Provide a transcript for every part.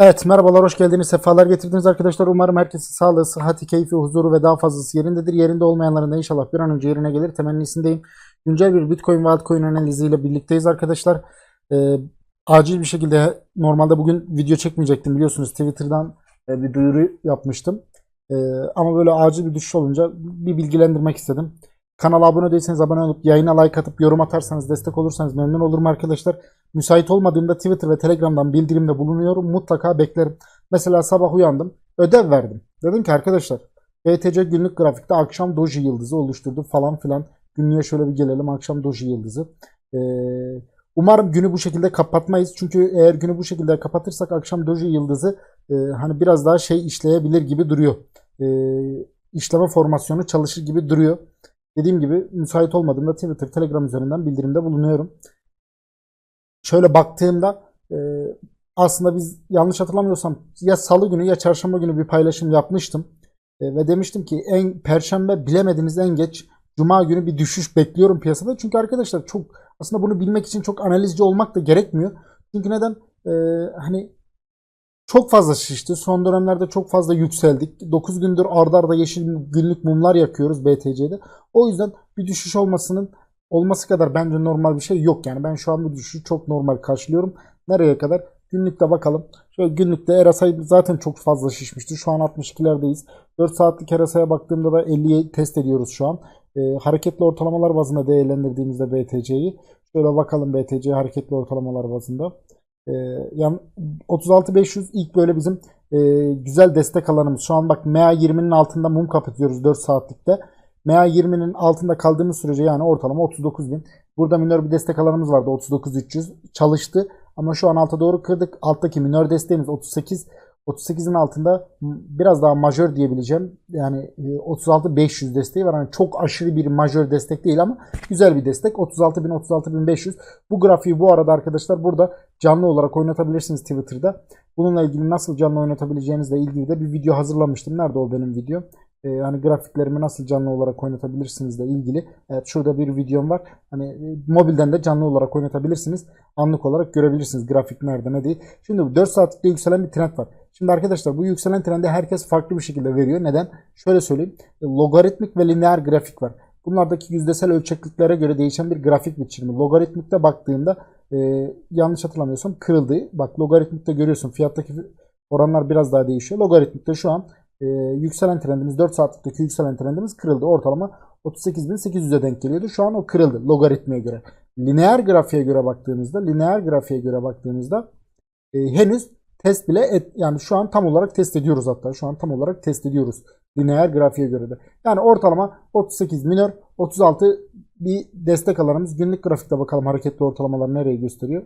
Evet merhabalar hoş geldiniz. Sefalar getirdiniz arkadaşlar. Umarım herkesin sağlığı sıhhati keyfi huzuru ve daha fazlası yerindedir. Yerinde olmayanların da inşallah bir an önce yerine gelir. Temennisindeyim. Güncel bir bitcoin ve altcoin analiziyle birlikteyiz arkadaşlar. Ee, acil bir şekilde normalde bugün video çekmeyecektim biliyorsunuz twitter'dan e, bir duyuru yapmıştım. Ee, ama böyle acil bir düşüş olunca bir bilgilendirmek istedim kanala abone değilseniz abone olup yayına like atıp yorum atarsanız destek olursanız memnun olurum arkadaşlar Müsait olmadığımda Twitter ve Telegram'dan bildirimde bulunuyorum. Mutlaka beklerim. Mesela sabah uyandım. Ödev verdim. Dedim ki arkadaşlar BTC günlük grafikte akşam doji yıldızı oluşturdu falan filan. Günlüğe şöyle bir gelelim. Akşam doji yıldızı. Ee, umarım günü bu şekilde kapatmayız. Çünkü eğer günü bu şekilde kapatırsak akşam doji yıldızı e, hani biraz daha şey işleyebilir gibi duruyor. Ee, işleme formasyonu çalışır gibi duruyor. Dediğim gibi müsait olmadığımda Twitter, Telegram üzerinden bildirimde bulunuyorum şöyle baktığımda e, aslında biz yanlış hatırlamıyorsam ya salı günü ya çarşamba günü bir paylaşım yapmıştım. E, ve demiştim ki en perşembe bilemediniz en geç cuma günü bir düşüş bekliyorum piyasada. Çünkü arkadaşlar çok aslında bunu bilmek için çok analizci olmak da gerekmiyor. Çünkü neden? E, hani çok fazla şişti. Son dönemlerde çok fazla yükseldik. 9 gündür ardarda arda yeşil günlük mumlar yakıyoruz BTC'de. O yüzden bir düşüş olmasının olması kadar bence normal bir şey yok. Yani ben şu an bu düşüşü çok normal karşılıyorum. Nereye kadar? Günlükte bakalım. Şöyle günlükte RSI zaten çok fazla şişmişti. Şu an 62'lerdeyiz. 4 saatlik RSI'ye baktığımda da 50'yi test ediyoruz şu an. E, hareketli ortalamalar bazında değerlendirdiğimizde BTC'yi. Şöyle bakalım BTC hareketli ortalamalar bazında. E, yani 36500 ilk böyle bizim e, güzel destek alanımız. Şu an bak MA20'nin altında mum kapatıyoruz 4 saatlikte. MA20'nin altında kaldığımız sürece yani ortalama 39 bin. Burada minör bir destek alanımız vardı 39.300 çalıştı ama şu an alta doğru kırdık. Alttaki minör desteğimiz 38 38'in altında biraz daha majör diyebileceğim. Yani 36.500 desteği var. Yani çok aşırı bir majör destek değil ama güzel bir destek. 36.000 36.500. Bu grafiği bu arada arkadaşlar burada canlı olarak oynatabilirsiniz Twitter'da. Bununla ilgili nasıl canlı oynatabileceğinizle ilgili de bir video hazırlamıştım. Nerede o benim video? e, hani grafiklerimi nasıl canlı olarak oynatabilirsiniz ile ilgili. Evet şurada bir videom var. Hani e, mobilden de canlı olarak oynatabilirsiniz. Anlık olarak görebilirsiniz grafik nerede ne değil. Şimdi 4 saatlikte yükselen bir trend var. Şimdi arkadaşlar bu yükselen trendi herkes farklı bir şekilde veriyor. Neden? Şöyle söyleyeyim. E, logaritmik ve lineer grafik var. Bunlardaki yüzdesel ölçekliklere göre değişen bir grafik biçimi. Logaritmikte baktığında e, yanlış hatırlamıyorsam kırıldı. Bak logaritmikte görüyorsun fiyattaki oranlar biraz daha değişiyor. Logaritmikte şu an e, yükselen trendimiz 4 saatlikteki yükselen trendimiz kırıldı. Ortalama 38.800'e denk geliyordu. Şu an o kırıldı logaritmiye göre. Lineer grafiğe göre baktığımızda, lineer grafiğe göre baktığımızda e, henüz test bile et, yani şu an tam olarak test ediyoruz hatta. Şu an tam olarak test ediyoruz. Lineer grafiğe göre de. Yani ortalama 38 minör, 36 bir destek alanımız. Günlük grafikte bakalım hareketli ortalamalar nereye gösteriyor.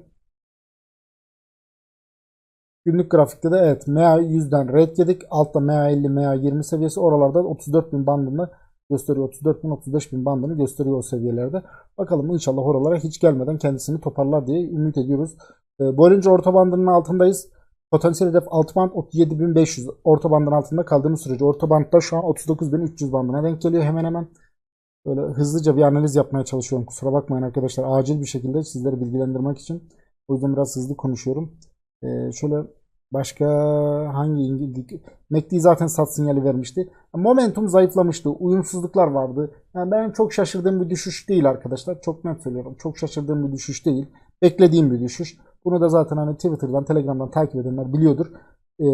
Günlük grafikte de evet MA100'den red yedik. Altta MA50, MA20 seviyesi oralarda 34.000 bandını gösteriyor. 34.000, 35.000 bandını gösteriyor o seviyelerde. Bakalım inşallah oralara hiç gelmeden kendisini toparlar diye ümit ediyoruz. E, Bollinger orta bandının altındayız. Potansiyel hedef alt band 37.500. Orta bandın altında kaldığımız sürece orta bandda şu an 39.300 bandına denk geliyor hemen hemen. Böyle hızlıca bir analiz yapmaya çalışıyorum. Kusura bakmayın arkadaşlar. Acil bir şekilde sizleri bilgilendirmek için. O yüzden biraz hızlı konuşuyorum. Ee, şöyle başka hangi İngilizce MACD zaten sat sinyali vermişti. Momentum zayıflamıştı. Uyumsuzluklar vardı. Yani benim çok şaşırdığım bir düşüş değil arkadaşlar. Çok net söylüyorum. Çok şaşırdığım bir düşüş değil. Beklediğim bir düşüş. Bunu da zaten hani Twitter'dan, Telegram'dan takip edenler biliyordur. Ee,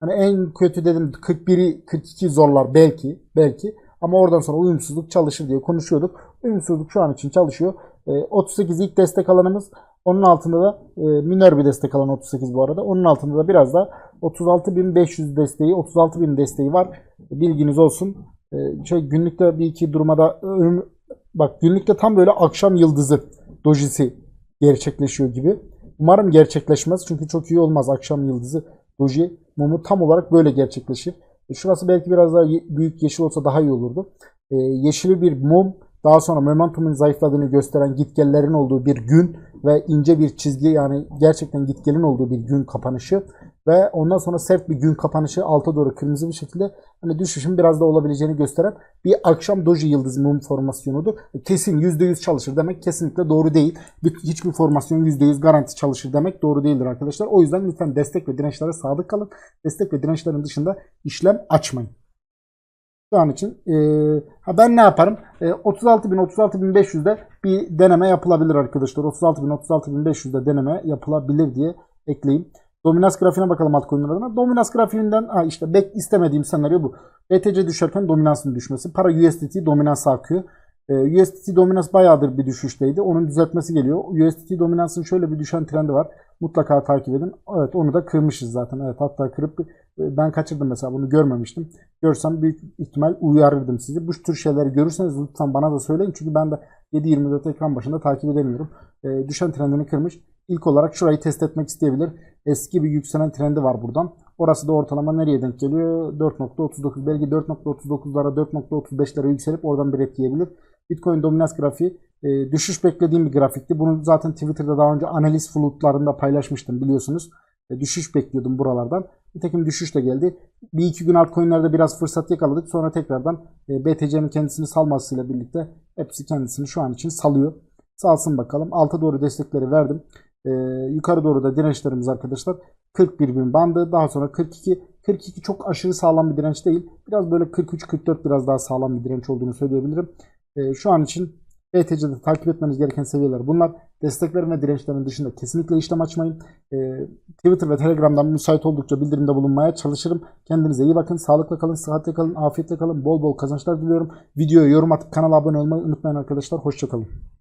hani en kötü dedim 41'i 42 zorlar belki. Belki. Ama oradan sonra uyumsuzluk çalışır diye konuşuyorduk. Uyumsuzluk şu an için çalışıyor. Ee, 38 ilk destek alanımız. Onun altında da e, minör bir destek alan 38 bu arada. Onun altında da biraz da 36.500 desteği, 36.000 desteği var. Bilginiz olsun. E, şöyle günlükte bir iki durmada bak günlükte tam böyle akşam yıldızı dojisi gerçekleşiyor gibi. Umarım gerçekleşmez çünkü çok iyi olmaz akşam yıldızı doji mumu tam olarak böyle gerçekleşir. E, şurası belki biraz daha büyük yeşil olsa daha iyi olurdu. E, yeşili bir mum daha sonra momentumun zayıfladığını gösteren gitgellerin olduğu bir gün ve ince bir çizgi yani gerçekten gitgelin olduğu bir gün kapanışı. Ve ondan sonra sert bir gün kapanışı alta doğru kırmızı bir şekilde hani düşüşün biraz da olabileceğini gösteren bir akşam doji yıldız mum formasyonudur. Kesin %100 çalışır demek kesinlikle doğru değil. Bir- Hiçbir formasyon %100 garanti çalışır demek doğru değildir arkadaşlar. O yüzden lütfen destek ve dirençlere sadık kalın. Destek ve dirençlerin dışında işlem açmayın. Şu an için e, ha ben ne yaparım? E, 36.000 36.500'de bir deneme yapılabilir arkadaşlar. 36.000 36.500'de deneme yapılabilir diye ekleyeyim. Dominans grafiğine bakalım altcoin'lerine. Dominans grafiğinden ha işte bek istemediğim senaryo bu. BTC düşerken dominansın düşmesi. Para USDT dominansa akıyor. E, USDT dominans bayağıdır bir düşüşteydi. Onun düzeltmesi geliyor. USDT dominansın şöyle bir düşen trendi var. Mutlaka takip edin. Evet onu da kırmışız zaten. Evet hatta kırıp e, ben kaçırdım mesela bunu görmemiştim. Görsem büyük ihtimal uyarırdım sizi. Bu tür şeyleri görürseniz lütfen bana da söyleyin. Çünkü ben de 7-24 ekran başında takip edemiyorum. E, düşen trendini kırmış. İlk olarak şurayı test etmek isteyebilir. Eski bir yükselen trendi var buradan. Orası da ortalama nereye denk geliyor? 4.39 belki 4.39'lara 4.35'lere yükselip oradan bir etki yiyebilir. Bitcoin dominans grafiği e, düşüş beklediğim bir grafikti. Bunu zaten Twitter'da daha önce analiz floodlarında paylaşmıştım biliyorsunuz. E, düşüş bekliyordum buralardan. Nitekim düşüş de geldi. Bir iki gün altcoin'lerde biraz fırsat yakaladık. Sonra tekrardan e, BTC'nin kendisini salmasıyla birlikte hepsi kendisini şu an için salıyor. Salsın bakalım. Alta doğru destekleri verdim. E, yukarı doğru da dirençlerimiz arkadaşlar 41 bin bandı. Daha sonra 42. 42 çok aşırı sağlam bir direnç değil. Biraz böyle 43-44 biraz daha sağlam bir direnç olduğunu söyleyebilirim. E, şu an için BTC'de takip etmeniz gereken seviyeler bunlar. Desteklerin ve dirençlerin dışında kesinlikle işlem açmayın. E, Twitter ve Telegram'dan müsait oldukça bildirimde bulunmaya çalışırım. Kendinize iyi bakın. Sağlıkla kalın, sıhhatle kalın, afiyetle kalın. Bol bol kazançlar diliyorum. Videoya yorum atıp kanala abone olmayı unutmayın arkadaşlar. Hoşçakalın.